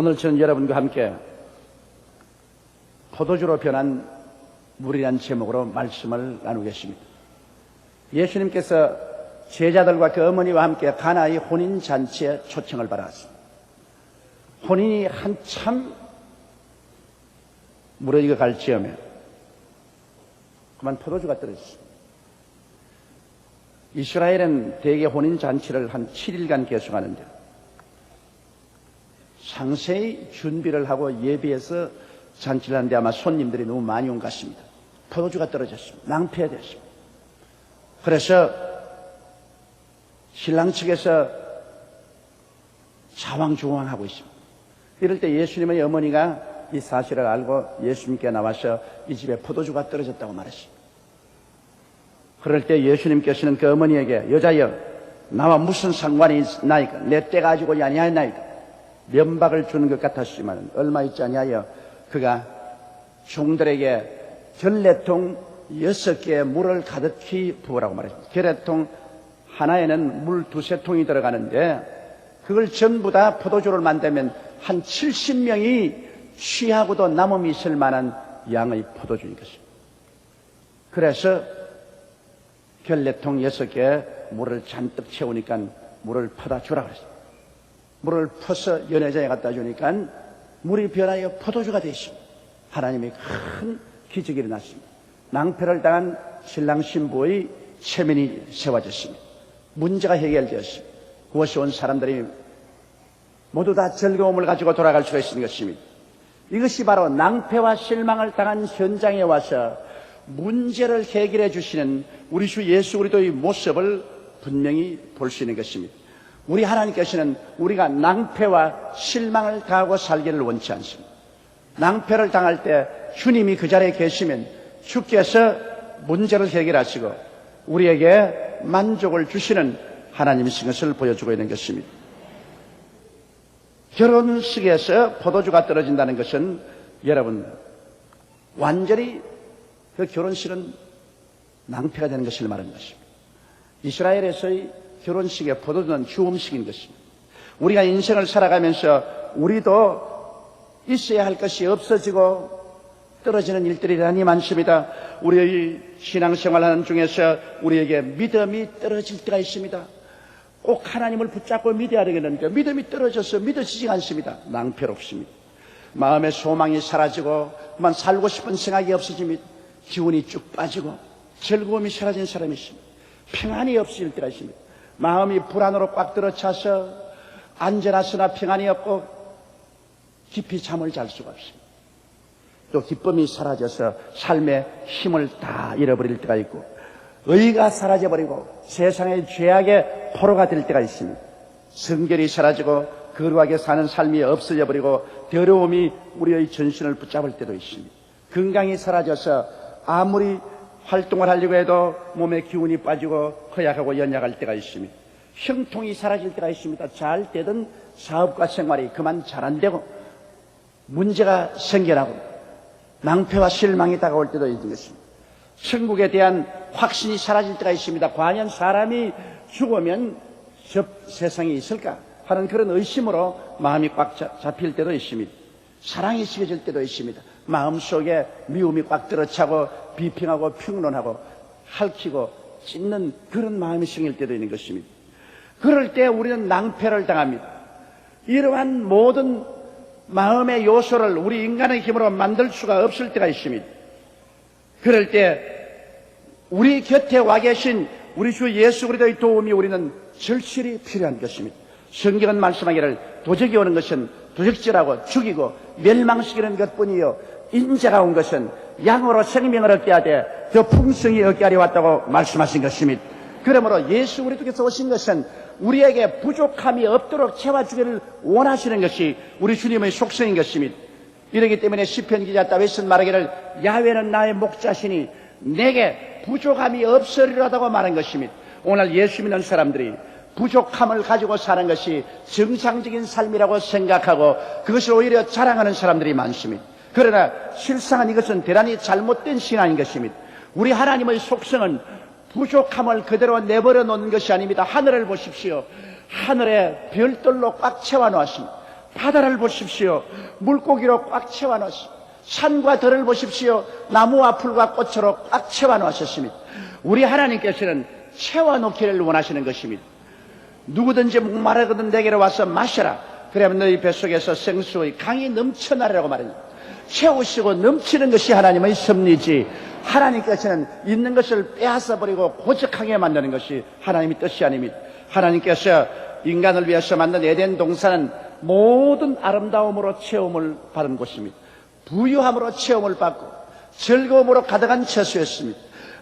오늘 저는 여러분과 함께 포도주로 변한 물이란 제목으로 말씀을 나누겠습니다. 예수님께서 제자들과 그 어머니와 함께 가나의 혼인 잔치에 초청을 받았습니다. 혼인이 한참 무르익어 갈 즈음에 그만 포도주가 떨어졌습니다. 이스라엘은 대개 혼인 잔치를 한 7일간 계속하는데 상세히 준비를 하고 예비해서 잔치를 하는데 아마 손님들이 너무 많이 온 것 같습니다. 포도주가 떨어졌습니다. 낭패됐습니다. 그래서 신랑 측에서 자왕조왕하고 있습니다. 이럴 때 예수님의 어머니가 이 사실을 알고 예수님께 나와서 이 집에 포도주가 떨어졌다고 말했습니다. 그럴 때 예수님께서는 그 어머니에게 여자여 나와 무슨 상관이 있나이까 내 때가 아직오지 아니하나이까 면박을 주는 것 같았지만 얼마 있지 아니하여 그가 종들에게 결례통 여섯 개의 물을 가득히 부으라고 말했습니다. 결례통 하나에는 물 두세 통이 들어가는데 그걸 전부 다 포도주를 만들면 한 70명이 취하고도 남음이 있을 만한 양의 포도주인 것입니다. 그래서 결례통 여섯 개에 물을 잔뜩 채우니까 물을 퍼다 주라 그랬습니다. 물을 퍼서 연회장에 갖다 주니까 물이 변하여 포도주가 되었습니다. 하나님이 큰 기적이 일어났습니다. 낭패를 당한 신랑 신부의 체면이 세워졌습니다. 문제가 해결되었습니다. 그것이 온 사람들이 모두 다 즐거움을 가지고 돌아갈 수가 있는 것입니다. 이것이 바로 낭패와 실망을 당한 현장에 와서 문제를 해결해 주시는 우리 주 예수 그리스도의 모습을 분명히 볼 수 있는 것입니다. 우리 하나님께서는 우리가 낭패와 실망을 당하고 살기를 원치 않습니다. 낭패를 당할 때 주님이 그 자리에 계시면 주께서 문제를 해결하시고 우리에게 만족을 주시는 하나님이신 것을 보여주고 있는 것입니다. 결혼식에서 포도주가 떨어진다는 것은 여러분 완전히 그 결혼식은 낭패가 되는 것을 말하는 것입니다. 이스라엘에서의 결혼식의 포도주는 주음식인 것입니다. 우리가 인생을 살아가면서 우리도 있어야 할 것이 없어지고 떨어지는 일들이라니 많습니다. 우리의 신앙생활하는 중에서 우리에게 믿음이 떨어질 때가 있습니다. 꼭 하나님을 붙잡고 믿어야 되겠는데 믿음이 떨어져서 믿어지지 않습니다. 낭패롭습니다. 마음의 소망이 사라지고 그만 살고 싶은 생각이 없어집니다. 기운이 쭉 빠지고 즐거움이 사라진 사람이 있습니다. 평안이 없을 때가 있습니다. 마음이 불안으로 꽉 들어차서 안전하으나 평안이 없고 깊이 잠을 잘 수가 없습니다. 또 기쁨이 사라져서 삶의 힘을 다 잃어버릴 때가 있고 의가 사라져버리고 세상의 죄악의 포로가 될 때가 있습니다. 성결이 사라지고 거룩하게 사는 삶이 없어져 버리고 더러움이 우리의 전신을 붙잡을 때도 있습니다. 건강이 사라져서 아무리 활동을 하려고 해도 몸에 기운이 빠지고 허약하고 연약할 때가 있습니다. 형통이 사라질 때가 있습니다. 잘 되던 사업과 생활이 그만 잘 안 되고 문제가 생겨나고 낭패와 실망이 다가올 때도 있는 것입니다. 천국에 대한 확신이 사라질 때가 있습니다. 과연 사람이 죽으면 저 세상에 있을까 하는 그런 의심으로 마음이 꽉 잡힐 때도 있습니다. 사랑이 식어질 때도 있습니다. 마음속에 미움이 꽉 들어차고 비평하고 평론하고 핥히고 찢는 그런 마음이 생길 때도 있는 것입니다. 그럴 때 우리는 낭패를 당합니다. 이러한 모든 마음의 요소를 우리 인간의 힘으로 만들 수가 없을 때가 있습니다. 그럴 때 우리 곁에 와 계신 우리 주 예수 그리스도의 도움이 우리는 절실히 필요한 것입니다. 성경은 말씀하기를 도적이 오는 것은 도적질하고 죽이고 멸망시키는 것뿐이요 인자가 온 것은 양으로 생명을 얻게 하되 더 풍성히 얻게 하려 왔다고 말씀하신 것입니다. 그러므로 예수 그리스도께서 오신 것은 우리에게 부족함이 없도록 채워주기를 원하시는 것이 우리 주님의 속성인 것입니다. 이러기 때문에 시편 기자 다윗은 말하기를 야외는 나의 목자시니 내게 부족함이 없으리라고 말한 것입니다. 오늘 예수 믿는 사람들이 부족함을 가지고 사는 것이 정상적인 삶이라고 생각하고 그것을 오히려 자랑하는 사람들이 많습니다. 그러나 실상은 이것은 대단히 잘못된 신앙인 것입니다. 우리 하나님의 속성은 부족함을 그대로 내버려 놓는 것이 아닙니다. 하늘을 보십시오. 하늘에 별들로 꽉 채워 놓았습니다. 바다를 보십시오. 물고기로 꽉 채워 놓으십니다. 산과 들을 보십시오. 나무와 풀과 꽃으로 꽉 채워 놓으셨습니다. 우리 하나님께서는 채워 놓기를 원하시는 것입니다. 누구든지 목마르거든 내게로 와서 마셔라. 그러면 너희 뱃속에서 생수의 강이 넘쳐나리라고 말합니다. 채우시고 넘치는 것이 하나님의 섭리지 하나님께서는 있는 것을 빼앗아 버리고 고적하게 만드는 것이 하나님의 뜻이 아닙니다. 하나님께서 인간을 위해서 만든 에덴 동산은 모든 아름다움으로 체험을 받은 곳입니다. 부유함으로 체험을 받고 즐거움으로 가득한 처소였습니다.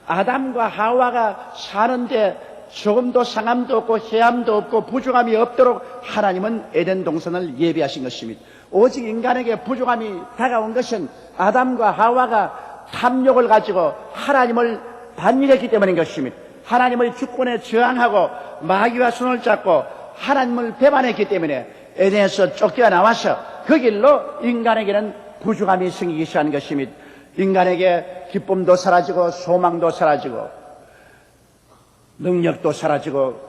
아담과 하와가 사는데 조금도 상함도 없고 해함도 없고 부족함이 없도록 하나님은 에덴 동산을 예비하신 것입니다. 오직 인간에게 부족함이 다가온 것은 아담과 하와가 탐욕을 가지고 하나님을 반일했기 때문인 것입니다. 하나님의 주권에 저항하고 마귀와 손을 잡고 하나님을 배반했기 때문에 에덴에서 쫓겨 나와서 그 길로 인간에게는 부족함이 생기기 시작한 것입니다. 인간에게 기쁨도 사라지고 소망도 사라지고 능력도 사라지고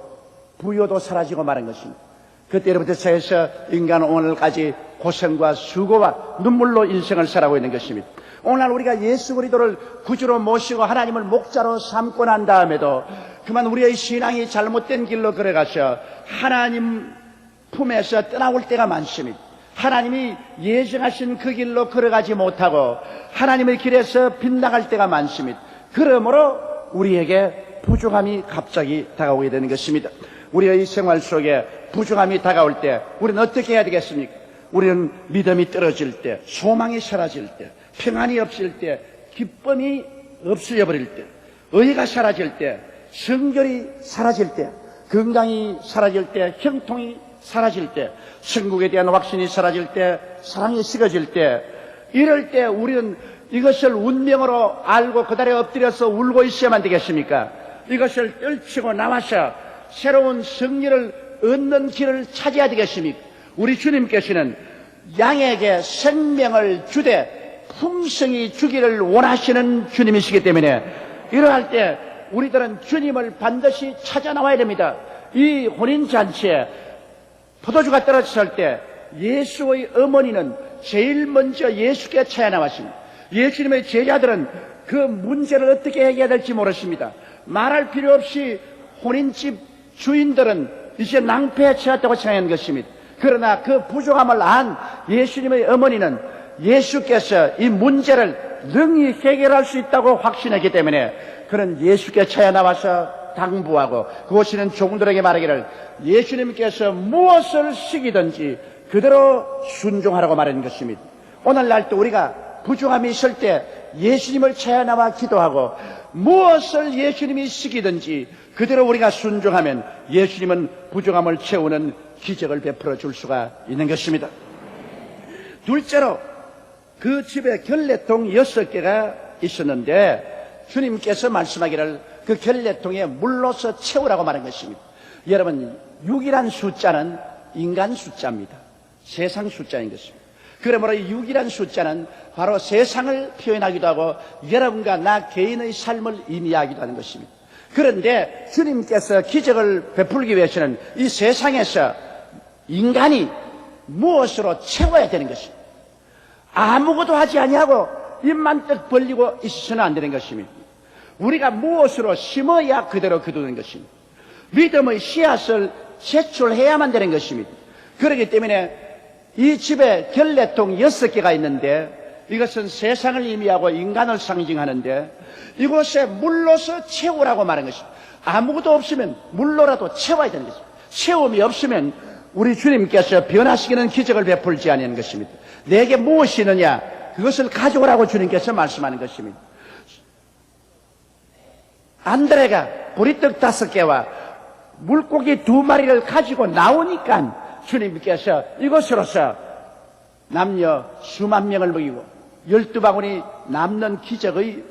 부여도 사라지고 마는 것입니다. 그때로부터 시작해서 인간은 오늘까지 고생과 수고와 눈물로 인생을 살아가고 있는 것입니다. 오늘 우리가 예수 그리스도를 구주로 모시고 하나님을 목자로 삼고 난 다음에도 그만 우리의 신앙이 잘못된 길로 걸어가서 하나님 품에서 떠나올 때가 많습니다. 하나님이 예정하신 그 길로 걸어가지 못하고 하나님의 길에서 빗나갈 때가 많습니다. 그러므로 우리에게 부족함이 갑자기 다가오게 되는 것입니다. 우리의 생활 속에 부족함이 다가올 때 우리는 어떻게 해야 되겠습니까? 우리는 믿음이 떨어질 때, 소망이 사라질 때, 평안이 없을 때, 기쁨이 없어져 버릴 때, 의가 사라질 때, 성결이 사라질 때, 건강이 사라질 때, 형통이 사라질 때, 천국에 대한 확신이 사라질 때, 사랑이 식어질 때, 이럴 때 우리는 이것을 운명으로 알고 그 자리에 엎드려서 울고 있어야만 되겠습니까? 이것을 떨치고 나와서 새로운 승리를 얻는 길을 찾아야 되겠습니까? 우리 주님께서는 양에게 생명을 주되 풍성히 주기를 원하시는 주님이시기 때문에 이러할 때 우리들은 주님을 반드시 찾아 나와야 됩니다. 이 혼인잔치에 포도주가 떨어졌을 때 예수의 어머니는 제일 먼저 예수께 찾아 나왔습니다. 예수님의 제자들은 그 문제를 어떻게 해결해야 될지 모르십니다. 말할 필요 없이 혼인집 주인들은 이제 낭패에 처했다고 생각하는 것입니다. 그러나 그 부족함을 안 예수님의 어머니는 예수께서 이 문제를 능히 해결할 수 있다고 확신했기 때문에 그는 예수께 찾아 나와서 당부하고 그곳이는 종들에게 말하기를 예수님께서 무엇을 시키든지 그대로 순종하라고 말하는 것입니다. 오늘날 또 우리가 부족함이 있을 때 예수님을 찾아 나와 기도하고 무엇을 예수님이 시키든지 그대로 우리가 순종하면 예수님은 부족함을 채우는 기적을 베풀어 줄 수가 있는 것입니다. 둘째로 그 집에 결례통 여섯 개가 있었는데 주님께서 말씀하기를 그 결례통에 물로서 채우라고 말한 것입니다. 여러분 6이란 숫자는 인간 숫자입니다. 세상 숫자인 것입니다. 그러므로 6이란 숫자는 바로 세상을 표현하기도 하고 여러분과 나 개인의 삶을 의미하기도 하는 것입니다. 그런데 주님께서 기적을 베풀기 위해서는 이 세상에서 인간이 무엇으로 채워야 되는 것입니다. 아무것도 하지 아니하고 입만 떡 벌리고 있어서는 안 되는 것입니다. 우리가 무엇으로 심어야 그대로 거두는 것입니다. 믿음의 씨앗을 제출해야만 되는 것입니다. 그렇기 때문에 이 집에 결례통 여섯 개가 있는데 이것은 세상을 의미하고 인간을 상징하는데 이곳에 물로서 채우라고 말한 것입니다. 아무것도 없으면 물로라도 채워야 되는 것입니다. 채움이 없으면 우리 주님께서 변화시키는 기적을 베풀지 않는 것입니다. 내게 무엇이 있느냐? 그것을 가져오라고 주님께서 말씀하는 것입니다. 안드레가 보리떡 다섯 개와 물고기 두 마리를 가지고 나오니까 주님께서 이것으로서 남녀 수만 명을 먹이고 열두 바구니 남는 기적의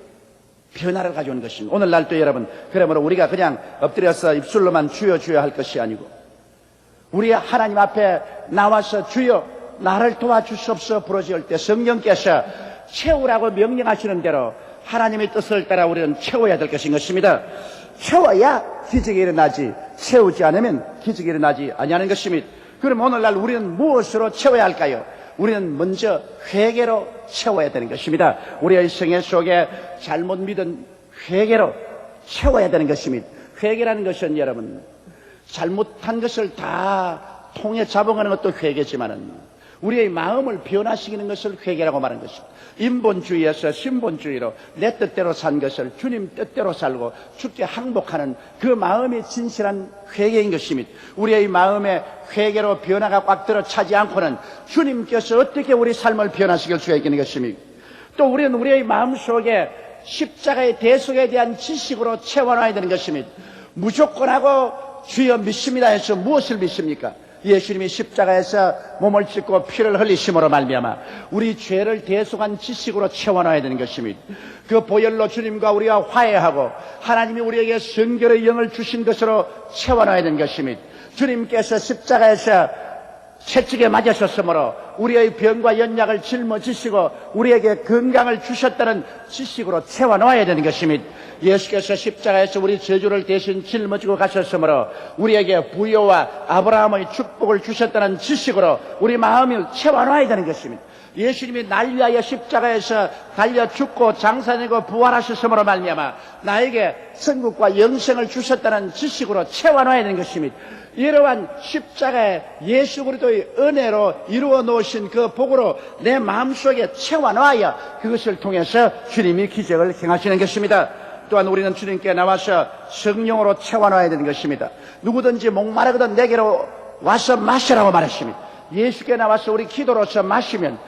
변화를 가져오는 것입니다. 오늘날 또 여러분, 그러므로 우리가 그냥 엎드려서 입술로만 주여 주여 할 것이 아니고 우리 하나님 앞에 나와서 주여 나를 도와주시옵소서 부러지을 때 성령께서 채우라고 명령하시는 대로 하나님의 뜻을 따라 우리는 채워야 될 것인 것입니다. 채워야 기적이 일어나지 채우지 않으면 기적이 일어나지 아니하는 것입니다. 그럼 오늘날 우리는 무엇으로 채워야 할까요? 우리는 먼저 회개로 채워야 되는 것입니다. 우리의 생애 속에 잘못 믿은 회개로 채워야 되는 것입니다. 회개라는 것은 여러분 잘못한 것을 다 통에 잡아가는 것도 회개지만은 우리의 마음을 변화시키는 것을 회개라고 말하는 것입니다. 인본주의에서 신본주의로 내 뜻대로 산 것을 주님 뜻대로 살고 주께 항복하는 그 마음이 진실한 회개인 것입니다. 우리의 마음에 회개로 변화가 꽉 들어 차지 않고는 주님께서 어떻게 우리 삶을 변화시킬 수가 있는 것입니까? 또 우리는 우리의 마음 속에 십자가의 대속에 대한 지식으로 채워놔야 되는 것입니다. 무조건 하고 주여 믿습니다 해서 무엇을 믿습니까? 예수님이 십자가에서 몸을 찢고 피를 흘리심으로 말미암아 우리 죄를 대속한 지식으로 채워놔야 되는 것입니다. 그 보혈로 주님과 우리가 화해하고 하나님이 우리에게 성결의 영을 주신 것으로 채워놔야 되는 것입니다. 주님께서 십자가에서 채찍에 맞으셨으므로 우리의 병과 연약을 짊어지시고 우리에게 건강을 주셨다는 지식으로 채워놓아야 되는 것입니다. 예수께서 십자가에서 우리 저주를 대신 짊어지고 가셨으므로 우리에게 부여와 아브라함의 축복을 주셨다는 지식으로 우리 마음을 채워놓아야 되는 것입니다. 예수님이 날 위하여 십자가에서 달려 죽고 장사되고 부활하셨으므로 말미암아 나에게 천국과 영생을 주셨다는 지식으로 채워놔야 되는 것입니다. 이러한 십자가의 예수 그리스도의 은혜로 이루어 놓으신 그 복으로 내 마음속에 채워놔야 그것을 통해서 주님이 기적을 행하시는 것입니다. 또한 우리는 주님께 나와서 성령으로 채워놔야 되는 것입니다. 누구든지 목마르거든 내게로 와서 마시라고 말했습니다. 예수께 나와서 우리 기도로서 마시면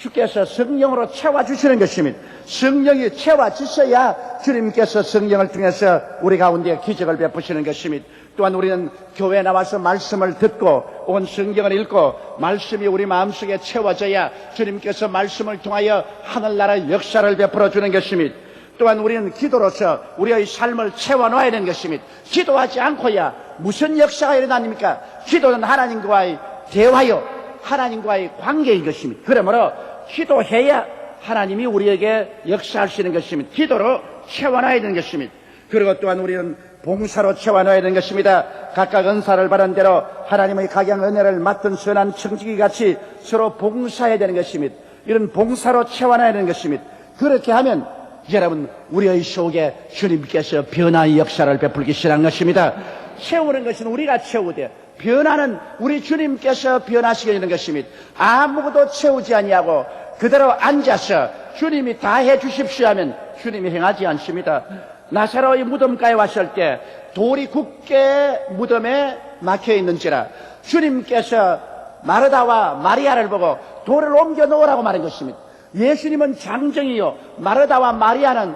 주께서 성령으로 채워주시는 것입니다. 성령이 채워주셔야 주님께서 성령을 통해서 우리 가운데 기적을 베푸시는 것입니다. 또한 우리는 교회에 나와서 말씀을 듣고 온 성경을 읽고 말씀이 우리 마음속에 채워져야 주님께서 말씀을 통하여 하늘나라의 역사를 베풀어 주는 것입니다. 또한 우리는 기도로서 우리의 삶을 채워놔야 되는 것입니다. 기도하지 않고야 무슨 역사가 일어납니까? 기도는 하나님과의 대화요. 하나님과의 관계인 것입니다. 그러므로 기도해야 하나님이 우리에게 역사하시는 것입니다. 기도로 채워놔야 되는 것입니다. 그리고 또한 우리는 봉사로 채워놔야 되는 것입니다. 각각 은사를 받은 대로 하나님의 각양 은혜를 맡은 선한 청지기 같이 서로 봉사해야 되는 것입니다. 이런 봉사로 채워놔야 되는 것입니다. 그렇게 하면 여러분 우리의 속에 주님께서 변화의 역사를 베풀기 시작한 것입니다. 채우는 것은 우리가 채우되 변화는 우리 주님께서 변화시키는 것입니다. 아무것도 채우지 아니하고 그대로 앉아서 주님이 다 해 주십시오 하면 주님이 행하지 않습니다. 나사로의 무덤가에 왔을 때 돌이 굳게 무덤에 막혀 있는지라 주님께서 마르다와 마리아를 보고 돌을 옮겨 놓으라고 말한 것입니다. 예수님은 장정이요. 마르다와 마리아는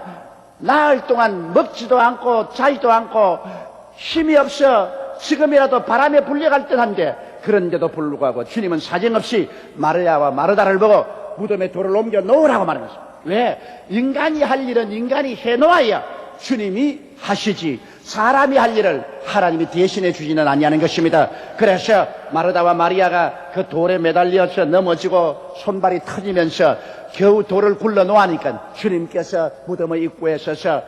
나흘 동안 먹지도 않고 자지도 않고 힘이 없어 지금이라도 바람에 불려갈 듯한데 그런데도 불구하고 주님은 사정없이 마르야와 마르다를 보고 무덤에 돌을 옮겨 놓으라고 말한 것입니다. 왜? 인간이 할 일은 인간이 해놓아야 주님이 하시지 사람이 할 일을 하나님이 대신해 주지는 아니하는 것입니다. 그래서 마르다와 마리아가 그 돌에 매달려서 넘어지고 손발이 터지면서 겨우 돌을 굴러 놓으니까 주님께서 무덤의 입구에 서서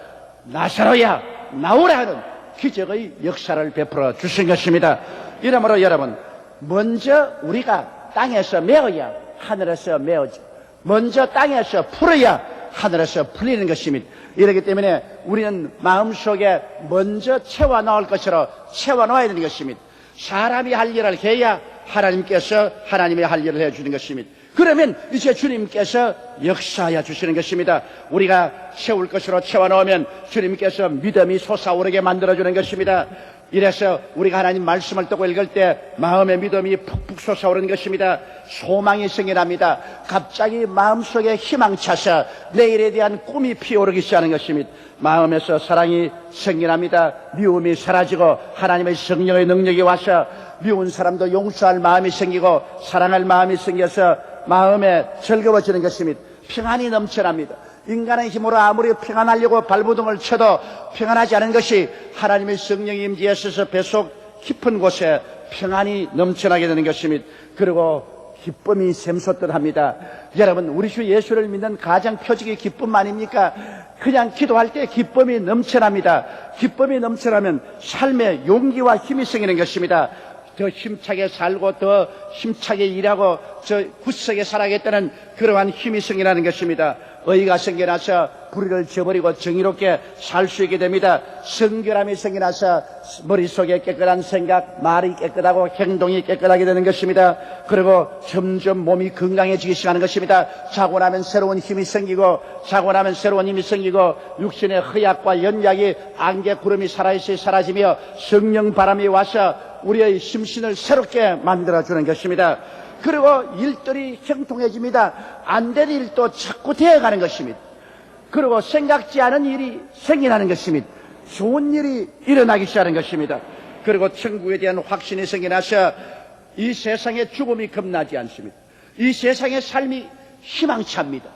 나사로야 나오라 하는 기적의 역사를 베풀어 주신 것입니다. 이러므로 여러분 먼저 우리가 땅에서 메어야 하늘에서 메어져 먼저 땅에서 풀어야 하늘에서 풀리는 것입니다. 이렇기 때문에 우리는 마음속에 먼저 채워 넣을 것으로 채워 넣어야 되는 것입니다. 사람이 할 일을 해야 하나님께서 하나님의 할 일을 해주는 것입니다. 그러면 이제 주님께서 역사하여 주시는 것입니다. 우리가 채울 것으로 채워 넣으면 주님께서 믿음이 솟아오르게 만들어주는 것입니다. 이래서 우리가 하나님 말씀을 듣고 읽을 때 마음의 믿음이 푹푹 솟아오르는 것입니다. 소망이 생겨납니다. 갑자기 마음속에 희망차서 내일에 대한 꿈이 피어오르기 시작하는 것입니다. 마음에서 사랑이 생겨납니다. 미움이 사라지고 하나님의 성령의 능력이 와서 미운 사람도 용서할 마음이 생기고 사랑할 마음이 생겨서 마음에 즐거워지는 것입니다. 평안이 넘쳐납니다. 인간의 힘으로 아무리 평안하려고 발부둥을 쳐도 평안하지 않은 것이 하나님의 성령이 임재하셔서 배속 깊은 곳에 평안이 넘쳐나게 되는 것입니다. 그리고 기쁨이 샘솟듯 합니다. 여러분, 우리 주 예수를 믿는 가장 표적이 기쁨 아닙니까? 그냥 기도할 때 기쁨이 넘쳐납니다. 기쁨이 넘쳐나면 삶에 용기와 힘이 생기는 것입니다. 더 힘차게 살고 더 힘차게 일하고 저 굳세게 살아야겠다는 그러한 힘이 생겨나는 것입니다. 의가 생겨나서 불의를 저버리고 정의롭게 살 수 있게 됩니다. 성결함이 생겨나서 머릿속에 깨끗한 생각, 말이 깨끗하고 행동이 깨끗하게 되는 것입니다. 그리고 점점 몸이 건강해지기 시작하는 것입니다. 자고 나면 새로운 힘이 생기고 자고 나면 새로운 힘이 생기고 육신의 허약과 연약이 안개 구름이 살아있어 사라지며 성령 바람이 와서 우리의 심신을 새롭게 만들어주는 것입니다. 그리고 일들이 형통해집니다. 안 될 일도 자꾸 되어가는 것입니다. 그리고 생각지 않은 일이 생겨나는 것입니다. 좋은 일이 일어나기 시작하는 것입니다. 그리고 천국에 대한 확신이 생겨나서 이 세상의 죽음이 겁나지 않습니다. 이 세상의 삶이 희망찹니다.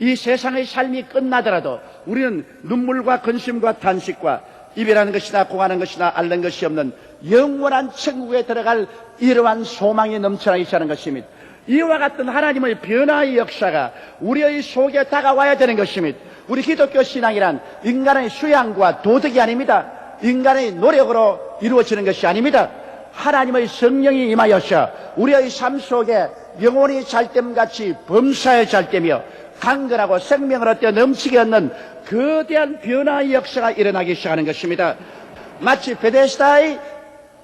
이 세상의 삶이 끝나더라도 우리는 눈물과 근심과 탄식과 이별하는 것이나 공하는 것이나 앓는 것이 없는 영원한 천국에 들어갈 이러한 소망이 넘쳐나기 시작하는 것입니다. 이와 같은 하나님의 변화의 역사가 우리의 속에 다가와야 되는 것입니다. 우리 기독교 신앙이란 인간의 수양과 도덕이 아닙니다. 인간의 노력으로 이루어지는 것이 아닙니다. 하나님의 성령이 임하여서 우리의 삶 속에 영혼이 잘됨같이 범사에 잘되며 강건하고 생명을 얻되 넘치게 얻는 거대한 변화의 역사가 일어나기 시작하는 것입니다. 마치 베데스다의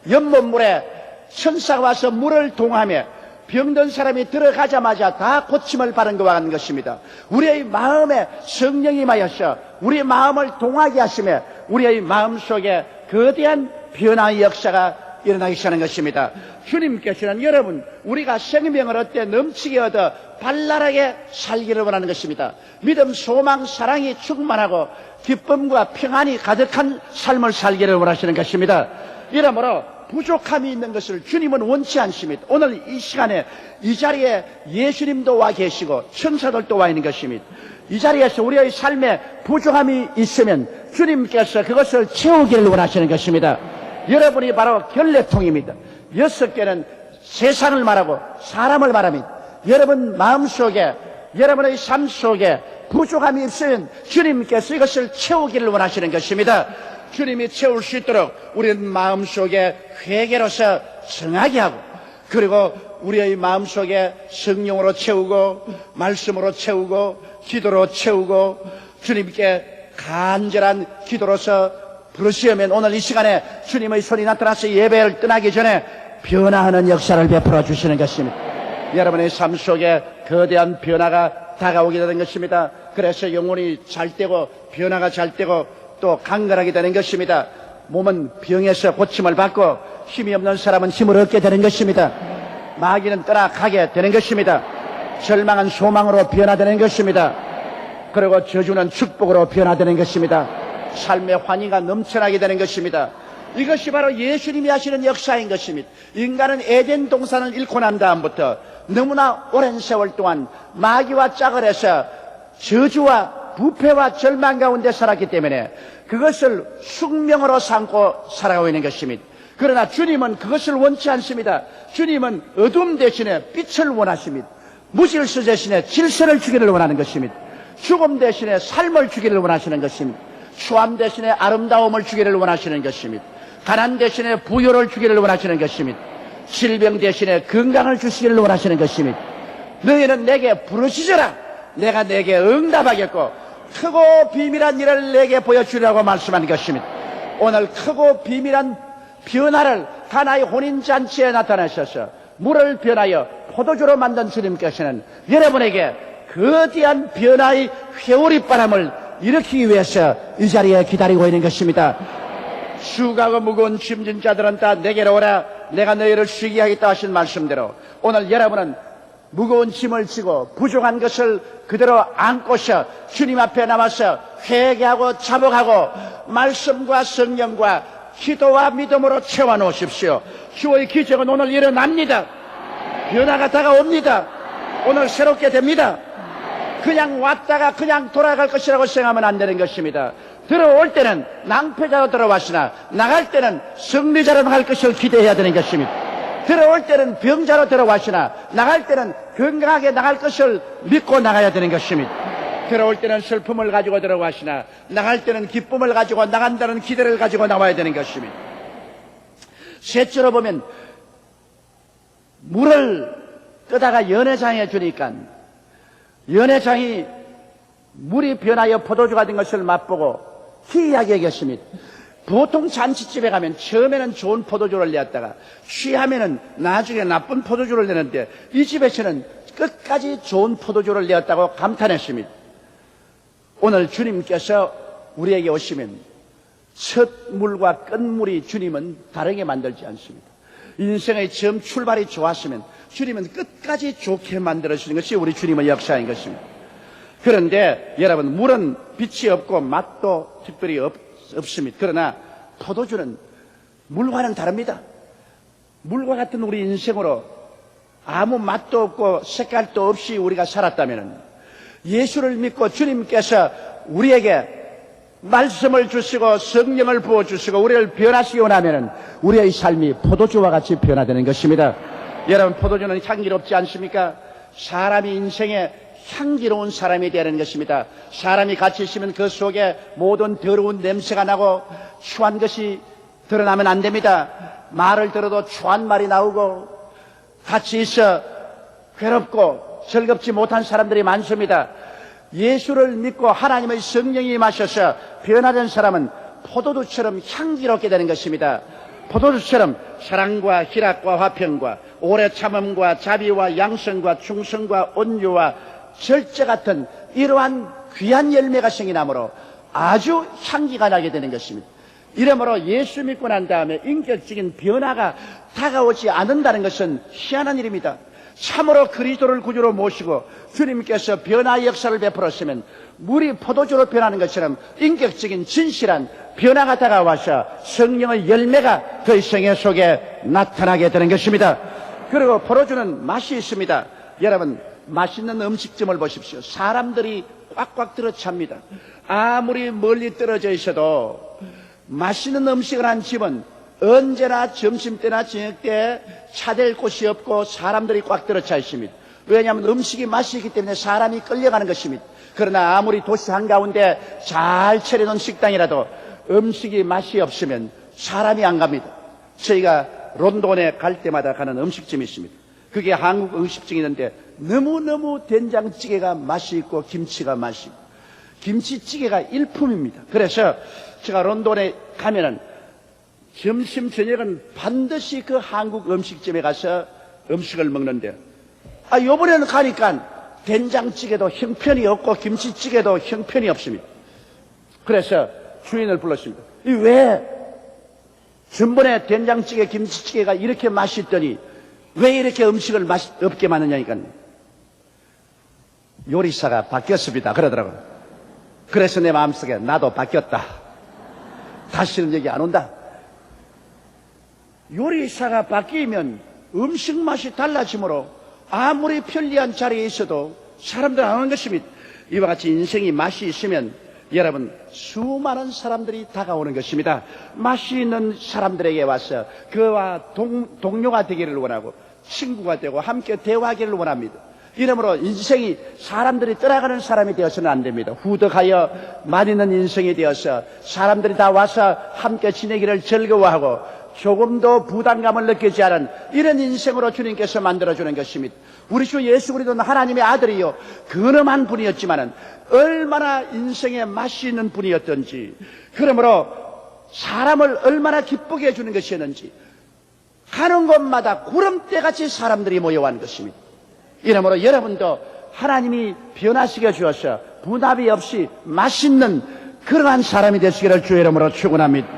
연못물에 천사가 와서 물을 동하며 병든 사람이 들어가자마자 다 고침을 받은 것과 같은 것입니다. 우리의 마음에 성령이 임하여서 우리의 마음을 동하게 하시며 우리의 마음 속에 거대한 변화의 역사가 일어나기 시작하는 것입니다. 주님께서는 여러분 우리가 생명을 얻되 넘치게 얻어 발랄하게 살기를 원하는 것입니다. 믿음, 소망, 사랑이 충만하고 기쁨과 평안이 가득한 삶을 살기를 원하시는 것입니다. 이러므로 부족함이 있는 것을 주님은 원치 않습니다. 오늘 이 시간에 이 자리에 예수님도 와 계시고 천사들도 와 있는 것입니다. 이 자리에서 우리의 삶에 부족함이 있으면 주님께서 그것을 채우기를 원하시는 것입니다. 여러분이 바로 결례통입니다. 여섯 개는 세상을 말하고 사람을 말합니다. 여러분 마음속에 여러분의 삶 속에 부족함이 있으면 주님께서 이것을 채우기를 원하시는 것입니다. 주님이 채울 수 있도록 우리는 마음속에 회개로서 정하게 하고 그리고 우리의 마음속에 성령으로 채우고 말씀으로 채우고 기도로 채우고 주님께 간절한 기도로서 부르시면 오늘 이 시간에 주님의 손이 나타나서 예배를 떠나기 전에 변화하는 역사를 베풀어 주시는 것입니다. 여러분의 삶 속에 거대한 변화가 다가오게 되는 것입니다. 그래서 영혼이 잘 되고 변화가 잘 되고 또 강건하게 되는 것입니다. 몸은 병에서 고침을 받고 힘이 없는 사람은 힘을 얻게 되는 것입니다. 마귀는 떠나가게 되는 것입니다. 절망은 소망으로 변화되는 것입니다. 그리고 저주는 축복으로 변화되는 것입니다. 삶의 환희가 넘쳐나게 되는 것입니다. 이것이 바로 예수님이 하시는 역사인 것입니다. 인간은 에덴 동산을 잃고 난 다음부터 너무나 오랜 세월 동안 마귀와 짝을 해서 저주와 부패와 절망 가운데 살았기 때문에 그것을 숙명으로 삼고 살아가고 있는 것입니다. 그러나 주님은 그것을 원치 않습니다. 주님은 어둠 대신에 빛을 원하십니다. 무질서 대신에 질서를 주기를 원하는 것입니다. 죽음 대신에 삶을 주기를 원하시는 것입니다. 추함 대신에 아름다움을 주기를 원하시는 것입니다. 가난 대신에 부여를 주기를 원하시는 것입니다. 질병 대신에 건강을 주시기를 원하시는 것입니다. 너희는 내게 부르시져라. 내가 내게 응답하겠고 크고 비밀한 일을 내게 보여주리라고 말씀한 것입니다. 오늘 크고 비밀한 변화를 가나의 혼인잔치에 나타나셔서 물을 변하여 포도주로 만든 주님께서는 여러분에게 거대한 변화의 회오리 바람을 일으키기 위해서 이 자리에 기다리고 있는 것입니다. 수가고 무거운 짐진 자들은 다 내게로 오라 내가 너희를 쉬게 하겠다 하신 말씀대로 오늘 여러분은 무거운 짐을 지고 부족한 것을 그대로 안고서 주님 앞에 남아서 회개하고 자복하고 말씀과 성령과 기도와 믿음으로 채워 놓으십시오. 주의 기적은 오늘 일어납니다. 변화가 다가옵니다. 오늘 새롭게 됩니다. 그냥 왔다가 그냥 돌아갈 것이라고 생각하면 안 되는 것입니다. 들어올 때는 낭패자로 들어왔으나 나갈 때는 승리자로 나갈 것을 기대해야 되는 것입니다. 들어올 때는 병자로 들어왔으나 나갈 때는 건강하게 나갈 것을 믿고 나가야 되는 것입니다. 들어올 때는 슬픔을 가지고 들어왔으나 나갈 때는 기쁨을 가지고 나간다는 기대를 가지고 나와야 되는 것입니다. 셋째로 보면 물을 뜨다가 연회장에 주니까 연회장이 물이 변하여 포도주가 된 것을 맛보고 희귀하게 여겼습니다. 보통 잔치집에 가면 처음에는 좋은 포도주를 내었다가 취하면은 나중에 나쁜 포도주를 내는데 이 집에서는 끝까지 좋은 포도주를 내었다고 감탄했습니다. 오늘 주님께서 우리에게 오시면 첫 물과 끝 물이 주님은 다르게 만들지 않습니다. 인생의 처음 출발이 좋았으면 주님은 끝까지 좋게 만들어주는 것이 우리 주님의 역사인 것입니다. 그런데 여러분 물은 빛이 없고 맛도 특별히 없, 없습니다. 그러나 포도주는 물과는 다릅니다. 물과 같은 우리 인생으로 아무 맛도 없고 색깔도 없이 우리가 살았다면 예수를 믿고 주님께서 우리에게 말씀을 주시고 성령을 부어 주시고 우리를 변화시키고 나면은 우리의 삶이 포도주와 같이 변화되는 것입니다. 여러분 포도주는 향기롭지 않습니까? 사람이 인생에 향기로운 사람이 되는 것입니다. 사람이 같이 있으면 그 속에 모든 더러운 냄새가 나고 추한 것이 드러나면 안 됩니다. 말을 들어도 추한 말이 나오고 같이 있어 괴롭고 즐겁지 못한 사람들이 많습니다. 예수를 믿고 하나님의 성령이 마셔서 변화된 사람은 포도주처럼 향기롭게 되는 것입니다. 포도주처럼 사랑과 희락과 화평과 오래 참음과 자비와 양성과 충성과 온유와 절제 같은 이러한 귀한 열매가 생기나므로 아주 향기가 나게 되는 것입니다. 이러므로 예수 믿고 난 다음에 인격적인 변화가 다가오지 않는다는 것은 희한한 일입니다. 참으로 그리스도를 구주로 모시고 주님께서 변화의 역사를 베풀었으면 물이 포도주로 변하는 것처럼 인격적인 진실한 변화가 다가와서 성령의 열매가 그 생애 속에 나타나게 되는 것입니다. 그리고 포도주는 맛이 있습니다. 여러분 맛있는 음식점을 보십시오. 사람들이 꽉꽉 들어찹니다. 아무리 멀리 떨어져 있어도 맛있는 음식을 한 집은 언제나 점심때나 저녁때 차댈 곳이 없고 사람들이 꽉 들어차 있습니다. 왜냐하면 음식이 맛이 있기 때문에 사람이 끌려가는 것입니다. 그러나 아무리 도시 한가운데 잘 차려놓은 식당이라도 음식이 맛이 없으면 사람이 안 갑니다. 저희가 론돈에 갈 때마다 가는 음식점이 있습니다. 그게 한국 있는데 너무너무 된장찌개가 맛이 있고 김치가 맛이 있고 김치찌개가 일품입니다. 그래서 제가 론돈에 가면은 점심 저녁은 반드시 그 한국 음식점에 가서 음식을 먹는데 아 요번에는 가니까 된장찌개도 형편이 없고 김치찌개도 형편이 없습니다. 그래서 주인을 불렀습니다. 이 왜 전번에 된장찌개 김치찌개가 이렇게 맛있더니 왜 이렇게 음식을 맛 없게 만드냐니까 요리사가 바뀌었습니다. 그러더라고요. 그래서 내 마음속에 나도 바뀌었다. 다시는 여기 안 온다. 요리사가 바뀌면 음식 맛이 달라지므로 아무리 편리한 자리에 있어도 사람들 안 오는 것입니다. 이와 같이 인생이 맛이 있으면 여러분 수많은 사람들이 다가오는 것입니다. 맛이 있는 사람들에게 와서 그와 동, 동료가 되기를 원하고 친구가 되고 함께 대화하기를 원합니다. 이러므로 인생이 사람들이 떠나가는 사람이 되어서는 안 됩니다. 후덕하여 맛있는 인생이 되어서 사람들이 다 와서 함께 지내기를 즐거워하고 조금도 부담감을 느끼지 않은 이런 인생으로 주님께서 만들어주는 것입니다. 우리 주 예수 그리스도는 하나님의 아들이요. 근엄한 분이었지만은 얼마나 인생에 맛이 있는 분이었던지 그러므로 사람을 얼마나 기쁘게 해주는 것이었는지 가는 곳마다 구름대같이 사람들이 모여왔는 것입니다. 이러므로 여러분도 하나님이 변화시켜 주어서 분합이 없이 맛있는 그러한 사람이 되시기를 주의 이름으로 축원합니다.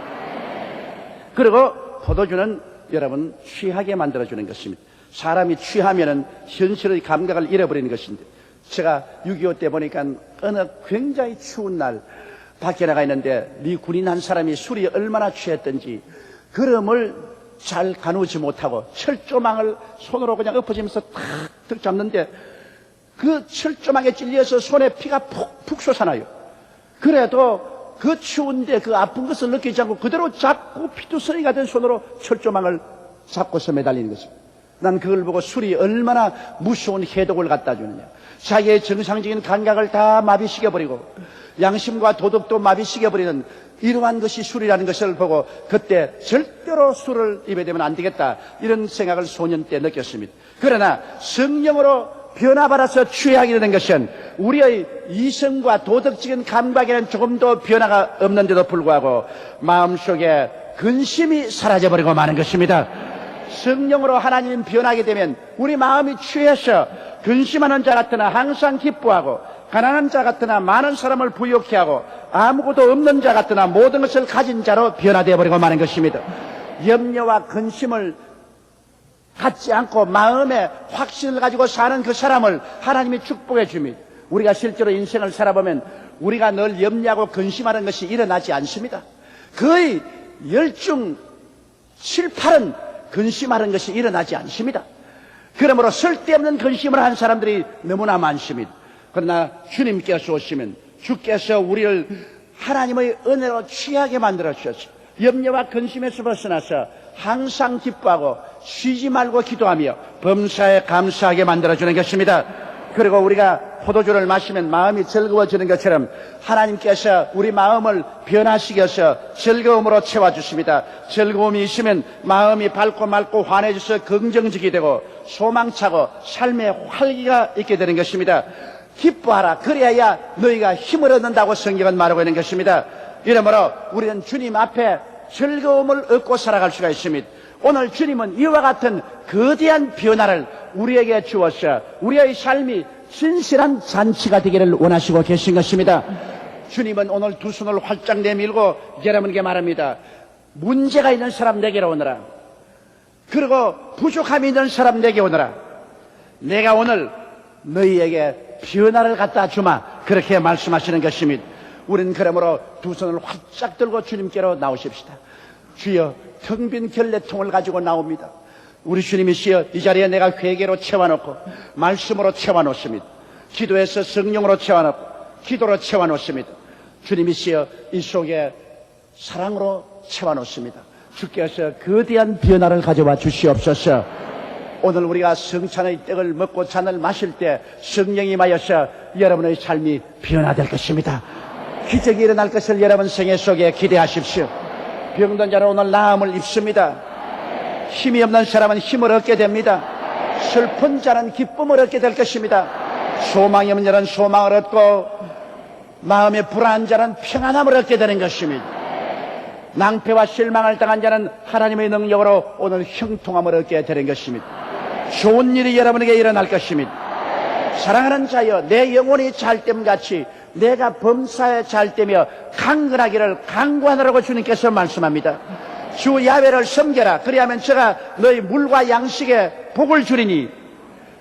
그리고 포도주는 여러분 취하게 만들어주는 것입니다. 사람이 취하면은 현실의 감각을 잃어버리는 것인데 제가 6.25 때 보니까 어느 굉장히 추운 날 밖에 나가 있는데 미 군인 한 사람이 술이 얼마나 취했던지 걸음을 잘 가누지 못하고 철조망을 손으로 그냥 엎어지면서 탁탁 잡는데 그 철조망에 찔려서 손에 피가 푹푹 솟아나요. 그래도 그 추운데 그 아픈 것을 느끼지 않고 그대로 잡고 피투성이가 된 손으로 철조망을 잡고서 매달리는 것입니다. 난 그걸 보고 술이 얼마나 무서운 해독을 갖다 주느냐. 자기의 정상적인 감각을 다 마비시켜버리고 양심과 도덕도 마비시켜버리는 이러한 것이 술이라는 것을 보고 그때 절대로 술을 입에 대면 안 되겠다. 이런 생각을 소년 때 느꼈습니다. 그러나 성령으로 변화받아서 취하게 되는 것은 우리의 이성과 도덕적인 감각에는 조금도 변화가 없는데도 불구하고 마음속에 근심이 사라져버리고 마는 것입니다. 성령으로 하나님 변하게 되면 우리 마음이 취해서 근심하는 자 같으나 항상 기뻐하고 가난한 자 같으나 많은 사람을 부욕해 하고 아무것도 없는 자 같으나 모든 것을 가진 자로 변화되어 버리고 마는 것입니다. 염려와 근심을 갖지 않고 마음에 확신을 가지고 사는 그 사람을 하나님이 축복해 줍니다. 우리가 실제로 인생을 살아보면 우리가 늘 염려하고 근심하는 것이 일어나지 않습니다. 거의 열중 7, 8은 근심하는 것이 일어나지 않습니다. 그러므로 쓸데없는 근심을 한 사람들이 너무나 많습니다. 그러나 주님께서 오시면 주께서 우리를 하나님의 은혜로 취하게 만들어 주셨어요. 염려와 근심에서 벗어나서 항상 기뻐하고 쉬지 말고 기도하며 범사에 감사하게 만들어주는 것입니다. 그리고 우리가 포도주를 마시면 마음이 즐거워지는 것처럼 하나님께서 우리 마음을 변화시켜서 즐거움으로 채워주십니다. 즐거움이 있으면 마음이 밝고 맑고 환해져서 긍정적이 되고 소망차고 삶의 활기가 있게 되는 것입니다. 기뻐하라. 그래야 너희가 힘을 얻는다고 성경은 말하고 있는 것입니다. 이러므로 우리는 주님 앞에 즐거움을 얻고 살아갈 수가 있습니다. 오늘 주님은 이와 같은 거대한 변화를 우리에게 주어서 우리의 삶이 진실한 잔치가 되기를 원하시고 계신 것입니다. 주님은 오늘 두 손을 활짝 내밀고 여러분에게 말합니다. 문제가 있는 사람 내게로 오너라. 그리고 부족함이 있는 사람 내게 오너라. 내가 오늘 너희에게 변화를 갖다 주마. 그렇게 말씀하시는 것입니다. 우리는 그러므로 두 손을 활짝 들고 주님께로 나오십시다. 주여 텅빈 결례통을 가지고 나옵니다. 우리 주님이시여 이 자리에 내가 회개로 채워놓고 말씀으로 채워놓습니다. 기도에서 성령으로 채워놓고 기도로 채워놓습니다. 주님이시여 이 속에 사랑으로 채워놓습니다. 주께서 거대한 변화를 가져와 주시옵소서. 오늘 우리가 성찬의 떡을 먹고 잔을 마실 때 성령이 마여서 여러분의 삶이 변화될 것입니다. 기적이 일어날 것을 여러분 생애 속에 기대하십시오. 병든 자는 오늘 나음을 입습니다. 힘이 없는 사람은 힘을 얻게 됩니다. 슬픈 자는 기쁨을 얻게 될 것입니다. 소망이 없는 자는 소망을 얻고 마음에 불안한 자는 평안함을 얻게 되는 것입니다. 낭패와 실망을 당한 자는 하나님의 능력으로 오늘 형통함을 얻게 되는 것입니다. 좋은 일이 여러분에게 일어날 것입니다. 사랑하는 자여, 내 영혼이 잘됨 같이 내가 범사에 잘되며 강건하기를 강구하느라고 주님께서 말씀합니다. 주 야외를 섬겨라. 그리하면 제가 너희 물과 양식에 복을 주리니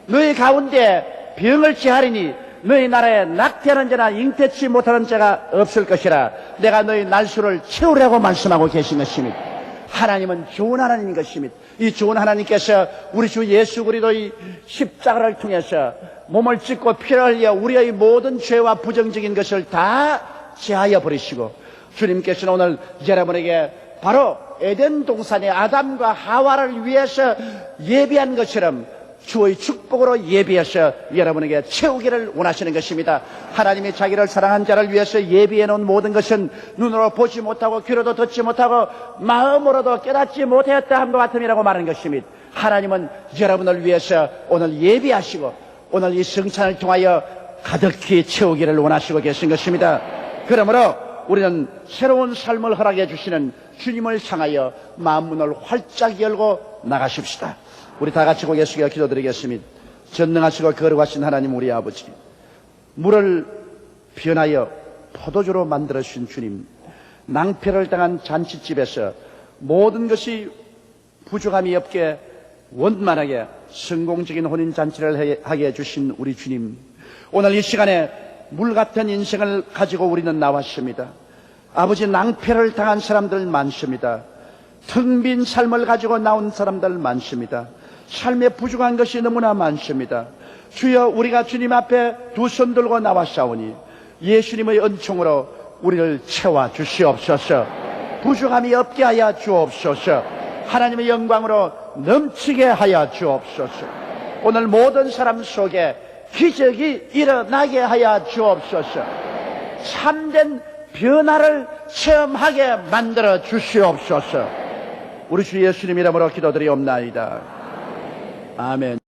너희 가운데 병을 치하리니 너희 나라에 낙태하는 자나 잉태치 못하는 자가 없을 것이라 내가 너희 날수를 채우라고 말씀하고 계신 것입니다. 하나님은 좋은 하나님인 것입니다. 이 좋은 하나님께서 우리 주 예수 그리스도의 십자가를 통해서 몸을 찢고 피를 흘려 우리의 모든 죄와 부정적인 것을 다 제하여 버리시고 주님께서는 오늘 여러분에게 바로 에덴 동산의 아담과 하와를 위해서 예비한 것처럼 주의 축복으로 예비해서 여러분에게 채우기를 원하시는 것입니다. 하나님이 자기를 사랑한 자를 위해서 예비해 놓은 모든 것은 눈으로 보지 못하고 귀로도 듣지 못하고 마음으로도 깨닫지 못했다 함과 같음이라고 말하는 것입니다. 하나님은 여러분을 위해서 오늘 예비하시고 오늘 이 성찬을 통하여 가득히 채우기를 원하시고 계신 것입니다. 그러므로 우리는 새로운 삶을 허락해 주시는 주님을 향하여 마음 문을 활짝 열고 나가십시다. 우리 다 같이 고개 숙여 기도드리겠습니다. 전능하시고 거룩하신 하나님 우리 아버지 물을 변하여 포도주로 만들어 주신 주님 낭패를 당한 잔치집에서 모든 것이 부족함이 없게 원만하게 성공적인 혼인 잔치를 하게 해주신 우리 주님 오늘 이 시간에 물 같은 인생을 가지고 우리는 나왔습니다. 아버지 낭패를 당한 사람들 많습니다. 텅빈 삶을 가지고 나온 사람들 많습니다. 삶에 부족한 것이 너무나 많습니다. 주여 우리가 주님 앞에 두 손 들고 나왔사오니 예수님의 은총으로 우리를 채워 주시옵소서. 부족함이 없게 하여 주옵소서. 하나님의 영광으로 넘치게 하여 주옵소서. 오늘 모든 사람 속에 기적이 일어나게 하여 주옵소서. 참된 변화를 체험하게 만들어 주시옵소서. 우리 주 예수님 이름으로 기도드리옵나이다. Amen.